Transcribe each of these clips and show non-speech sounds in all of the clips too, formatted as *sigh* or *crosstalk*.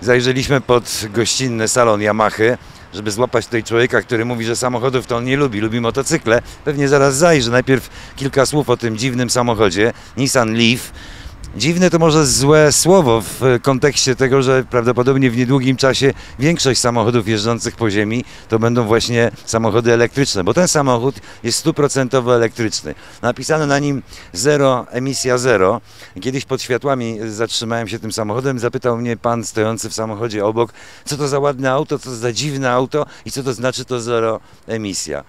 zajrzeliśmy pod gościnny salon Yamahy, żeby złapać tutaj człowieka, który mówi, że samochodów to on nie lubi, lubi motocykle. Pewnie zaraz zajrzy. Najpierw kilka słów o tym dziwnym samochodzie, Nissan Leaf. Dziwne to może złe słowo w kontekście tego, że prawdopodobnie w niedługim czasie większość samochodów jeżdżących po ziemi to będą właśnie samochody elektryczne, bo ten samochód jest stuprocentowo elektryczny. Napisano na nim zero, emisja zero. Kiedyś pod światłami zatrzymałem się tym samochodem, zapytał mnie pan stojący w samochodzie obok, co to za ładne auto, co to za dziwne auto i co to znaczy to zero emisja.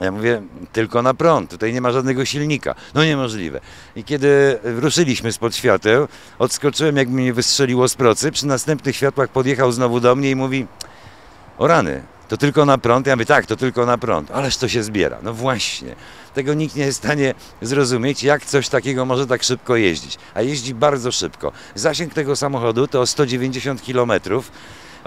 Ja mówię, tylko na prąd, tutaj nie ma żadnego silnika. No niemożliwe. I kiedy ruszyliśmy spod świateł, odskoczyłem, jak mnie wystrzeliło z procy. Przy następnych światłach podjechał znowu do mnie i mówi, o rany, to tylko na prąd? Ja mówię, tak, to tylko na prąd. Ależ to się zbiera. No właśnie. Tego nikt nie jest w stanie zrozumieć, jak coś takiego może tak szybko jeździć. A jeździ bardzo szybko. Zasięg tego samochodu to 190 kilometrów.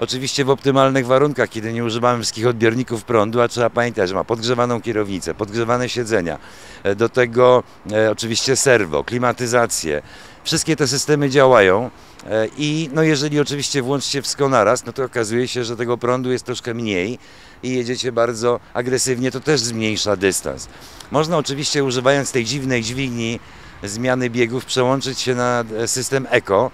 Oczywiście w optymalnych warunkach, kiedy nie używamy wszystkich odbiorników prądu, a trzeba pamiętać, że ma podgrzewaną kierownicę, podgrzewane siedzenia, e, do tego e, oczywiście serwo, klimatyzację. Wszystkie te systemy działają e, i no jeżeli oczywiście włączycie wszystko naraz, no to okazuje się, że tego prądu jest troszkę mniej i jedziecie bardzo agresywnie, to też zmniejsza dystans. Można oczywiście używając tej dziwnej dźwigni zmiany biegów przełączyć się na system Eco,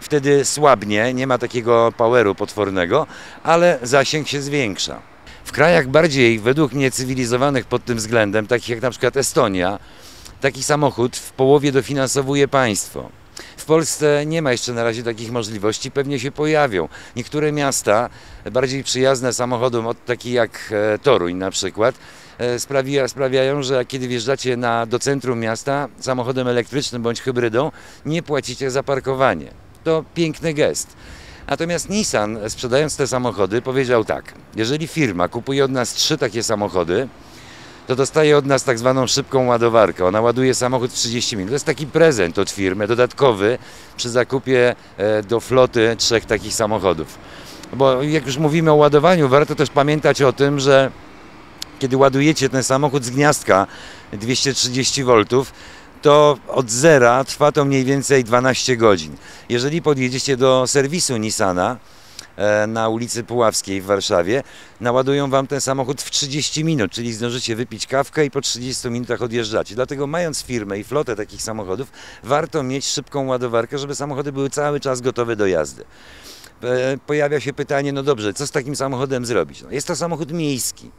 wtedy słabnie, nie ma takiego poweru potwornego, ale zasięg się zwiększa. W krajach bardziej według mnie cywilizowanych pod tym względem, takich jak na przykład Estonia, taki samochód w połowie dofinansowuje państwo. W Polsce nie ma jeszcze na razie takich możliwości, pewnie się pojawią. Niektóre miasta, bardziej przyjazne samochodom, od takich jak e, Toruń na przykład, e, sprawia, sprawiają, że kiedy wjeżdżacie na, do centrum miasta samochodem elektrycznym bądź hybrydą, nie płacicie za parkowanie. To piękny gest. Natomiast Nissan, sprzedając te samochody, powiedział tak: jeżeli firma kupuje od nas trzy takie samochody, to dostaje od nas tak zwaną szybką ładowarkę. Ona ładuje samochód w 30 minut. To jest taki prezent od firmy, dodatkowy przy zakupie e, do floty trzech takich samochodów. Bo jak już mówimy o ładowaniu, warto też pamiętać o tym, że kiedy ładujecie ten samochód z gniazdka 230 V, to od zera trwa to mniej więcej 12 godzin. Jeżeli podjedziecie do serwisu Nissana, e, na ulicy Puławskiej w Warszawie, naładują Wam ten samochód w 30 minut, czyli zdążycie wypić kawkę i po 30 minutach odjeżdżacie. Dlatego mając firmę i flotę takich samochodów, warto mieć szybką ładowarkę, żeby samochody były cały czas gotowe do jazdy. E, pojawia się pytanie, no dobrze, co z takim samochodem zrobić? No jest to samochód miejski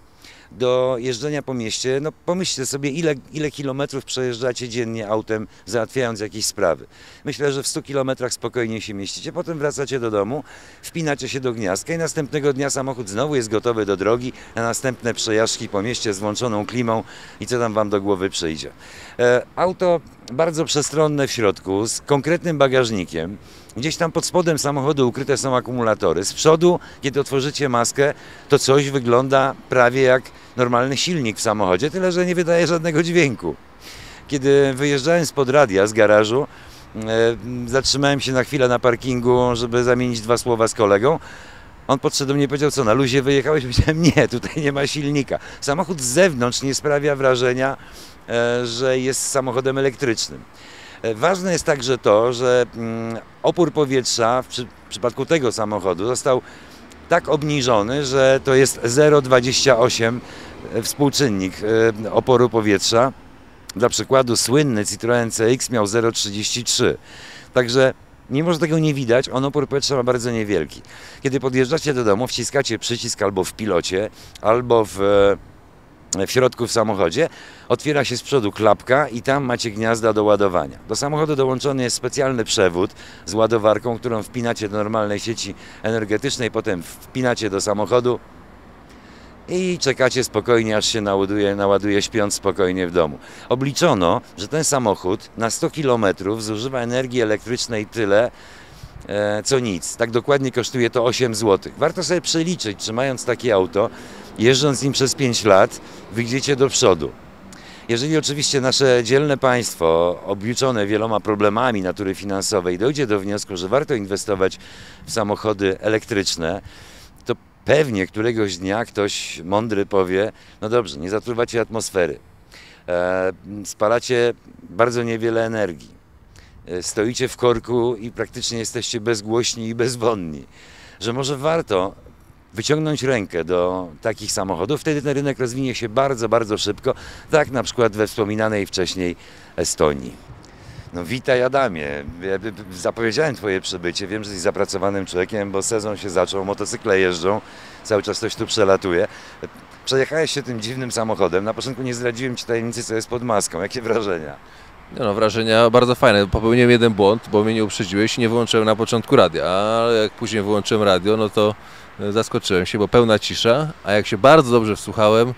do jeżdżenia po mieście, no pomyślcie sobie, ile, ile kilometrów przejeżdżacie dziennie autem, załatwiając jakieś sprawy. Myślę, że w 100 kilometrach spokojnie się mieścicie, potem wracacie do domu, wpinacie się do gniazdka i następnego dnia samochód znowu jest gotowy do drogi na następne przejażdżki po mieście z włączoną klimą i co tam wam do głowy przyjdzie. E, auto bardzo przestronne w środku, z konkretnym bagażnikiem, Gdzieś tam pod spodem samochodu ukryte są akumulatory. Z przodu, kiedy otworzycie maskę, to coś wygląda prawie jak normalny silnik w samochodzie, tyle że nie wydaje żadnego dźwięku. Kiedy wyjeżdżałem spod radia z garażu, e, zatrzymałem się na chwilę na parkingu, żeby zamienić dwa słowa z kolegą. On podszedł do mnie i powiedział, co na luzie wyjechałeś? *laughs* Powiedziałem, nie, tutaj nie ma silnika. Samochód z zewnątrz nie sprawia wrażenia, e, że jest samochodem elektrycznym. E, ważne jest także to, że mm, opór powietrza w przypadku tego samochodu został tak obniżony, że to jest 0,28 e, współczynnik e, oporu powietrza. Dla przykładu słynny Citroen CX miał 0,33. Także Mimo, że tego nie widać, on opór powietrza ma bardzo niewielki. Kiedy podjeżdżacie do domu, wciskacie przycisk albo w pilocie, albo w w środku w samochodzie, otwiera się z przodu klapka i tam macie gniazda do ładowania. Do samochodu dołączony jest specjalny przewód z ładowarką, którą wpinacie do normalnej sieci energetycznej, potem wpinacie do samochodu i czekacie spokojnie, aż się naładuje, naładuje śpiąc spokojnie w domu. Obliczono, że ten samochód na 100 km zużywa energii elektrycznej tyle, e, co nic. Tak dokładnie kosztuje to 8 zł. Warto sobie przeliczyć, czy mając takie auto, jeżdżąc nim przez 5 lat, wyjdziecie do przodu. Jeżeli oczywiście nasze dzielne państwo, obliczone wieloma problemami natury finansowej, dojdzie do wniosku, że warto inwestować w samochody elektryczne, to pewnie któregoś dnia ktoś mądry powie: No dobrze, nie zatruwacie atmosfery, e, spalacie bardzo niewiele energii, e, stoicie w korku i praktycznie jesteście bezgłośni i bezwonni. że może warto wyciągnąć rękę do takich samochodów, wtedy ten rynek rozwinie się bardzo, bardzo szybko, tak na przykład we wspominanej wcześniej Estonii. No witaj Adamie, Ja zapowiedziałem Twoje przybycie, wiem, że jesteś zapracowanym człowiekiem, bo sezon się zaczął, motocykle jeżdżą, cały czas coś tu przelatuje. Przejechałeś się tym dziwnym samochodem, na początku nie zdradziłem Ci tajemnicy, co jest pod maską, jakie wrażenia? No, wrażenia bardzo fajne. Popełniłem jeden błąd, bo mnie nie uprzedziłeś i nie wyłączyłem na początku radia, ale jak później wyłączyłem radio, no to e, zaskoczyłem się, bo pełna cisza, a jak się bardzo dobrze wsłuchałem,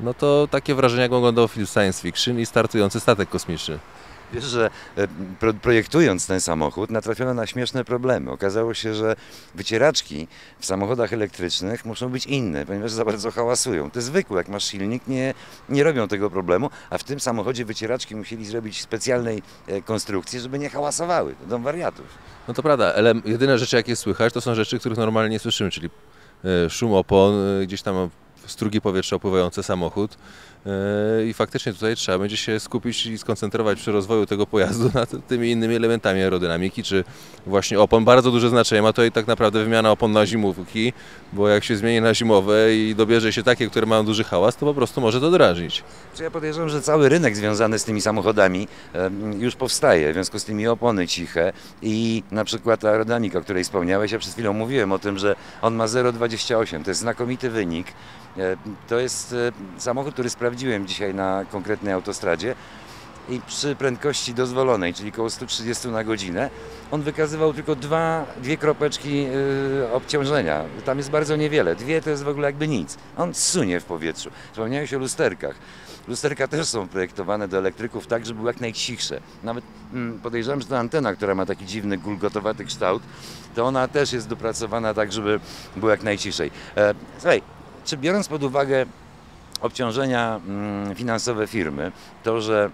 no to takie wrażenia, jak oglądał film science fiction i startujący statek kosmiczny. Wiesz, że e, pro, projektując ten samochód natrafiono na śmieszne problemy. Okazało się, że wycieraczki w samochodach elektrycznych muszą być inne, ponieważ za bardzo hałasują. Te zwykłe, jak masz silnik, nie, nie robią tego problemu, a w tym samochodzie wycieraczki musieli zrobić specjalnej e, konstrukcji, żeby nie hałasowały. To dom wariatów. No to prawda, ale jedyne rzeczy, jakie słychać, to są rzeczy, których normalnie nie słyszymy, czyli e, szum opon, gdzieś tam strugi powietrza opływające samochód. E, I faktycznie tutaj trzeba będzie się skupić i skoncentrować przy rozwoju tego pojazdu *laughs* nad tymi innymi elementami aerodynamiki, czy właśnie opon. Bardzo duże znaczenie ma i tak naprawdę wymiana opon na zimówki, bo jak się zmieni na zimowe i dobierze się takie, które mają duży hałas, to po prostu może to drażnić. Czy ja podejrzewam, że cały rynek związany z tymi samochodami już powstaje, w związku z tymi opony ciche i na przykład aerodynamika, o której wspomniałeś, ja przed chwilą mówiłem o tym, że on ma 0,28, to jest znakomity wynik. E, To jest e, samochód, który sprawdziłem dzisiaj na konkretnej autostradzie i przy prędkości dozwolonej, czyli około 130 na godzinę, on wykazywał tylko dwa, dwie kropeczki y, obciążenia. Tam jest bardzo niewiele. Dwie to jest w ogóle jakby nic. On sunie w powietrzu. Wspomniałeś o lusterkach. Lusterka też są projektowane do elektryków tak, żeby były jak najcichsze. Nawet mm, podejrzewam, że ta antena, która ma taki dziwny, gulgotowaty kształt, to ona też jest dopracowana tak, żeby było jak najciszej. E, słuchaj, czy biorąc pod uwagę obciążenia mm, finansowe firmy, to, że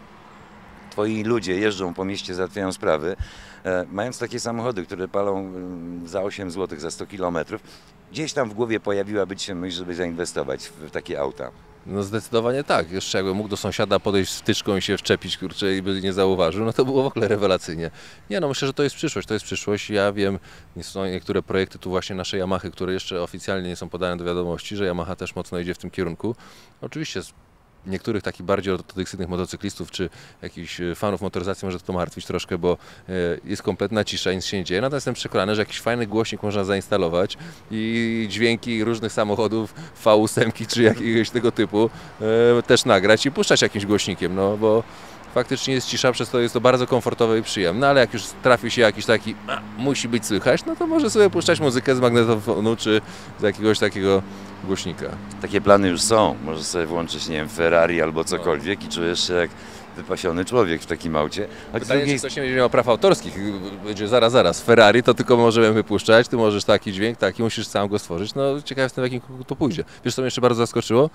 twoi ludzie jeżdżą po mieście, załatwiają sprawy, e, mając takie samochody, które palą mm, za 8 zł za 100 km, gdzieś tam w głowie pojawiłaby się myśl, żeby zainwestować w takie auta. No zdecydowanie tak. Jeszcze jakbym mógł do sąsiada podejść z i się wczepić, kurczę, i by nie zauważył, no to było w ogóle rewelacyjnie. Nie no, myślę, że to jest przyszłość, to jest przyszłość. Ja wiem, są niektóre projekty tu właśnie naszej Yamahy, które jeszcze oficjalnie nie są podane do wiadomości, że Yamaha też mocno idzie w tym kierunku. Oczywiście niektórych takich bardziej ortodoksyjnych motocyklistów czy jakichś e, fanów motoryzacji może to martwić troszkę, bo e, jest kompletna cisza, nic się nie dzieje. Natomiast jestem przekonany, że jakiś fajny głośnik można zainstalować i dźwięki różnych samochodów V8 czy jakiegoś tego typu e, też nagrać i puszczać jakimś głośnikiem, no bo faktycznie jest cisza, przez to jest to bardzo komfortowe i przyjemne, ale jak już trafi się jakiś taki, a, musi być słychać, no to może sobie puszczać muzykę z magnetofonu czy z jakiegoś takiego głośnika. Takie plany już są. Możesz sobie włączyć, nie wiem, Ferrari albo cokolwiek i czujesz się jak wypasiony człowiek w takim aucie. Z Pytanie, drugiej czy ktoś nie będzie miał praw autorskich, będzie zaraz, zaraz, Ferrari to tylko możemy wypuszczać, ty możesz taki dźwięk, taki, musisz sam go stworzyć, no ciekaw jestem w jakim kierunku to pójdzie. Wiesz co mnie jeszcze bardzo zaskoczyło?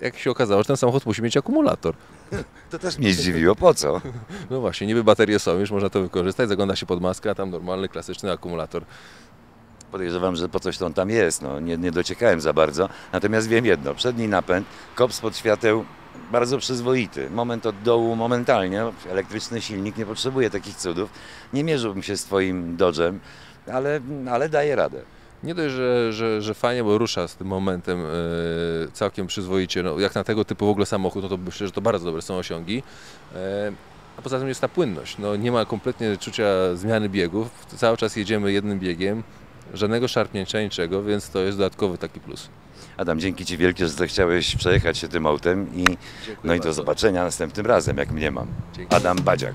Jak się okazało, że ten samochód musi mieć akumulator. *laughs* To też mnie zdziwiło. Po co? *laughs* No właśnie, niby baterie są, już można to wykorzystać, zagląda się pod maskę, a tam normalny, klasyczny akumulator. Podejrzewam, że po coś to on tam jest. No, nie, nie dociekałem za bardzo. Natomiast wiem jedno. Przedni napęd, kop spod świateł bardzo przyzwoity. Moment od dołu momentalnie. Elektryczny silnik nie potrzebuje takich cudów. Nie mierzyłbym się z twoim Dodge'em, ale, ale daje radę. Nie dość, że, że, że fajnie, bo rusza z tym momentem e, całkiem przyzwoicie. No, jak na tego typu w ogóle samochód, no to myślę, że to bardzo dobre są osiągi. E, a poza tym jest ta płynność. No, nie ma kompletnie czucia zmiany biegów. Cały czas jedziemy jednym biegiem. Żadnego szarpnięcia, niczego, więc to jest dodatkowy taki plus. Adam, dzięki Ci wielkie, że zechciałeś przejechać się tym autem i Dziękuję no i do bardzo. zobaczenia następnym razem, jak mnie mam. Dzięki. Adam Badziak.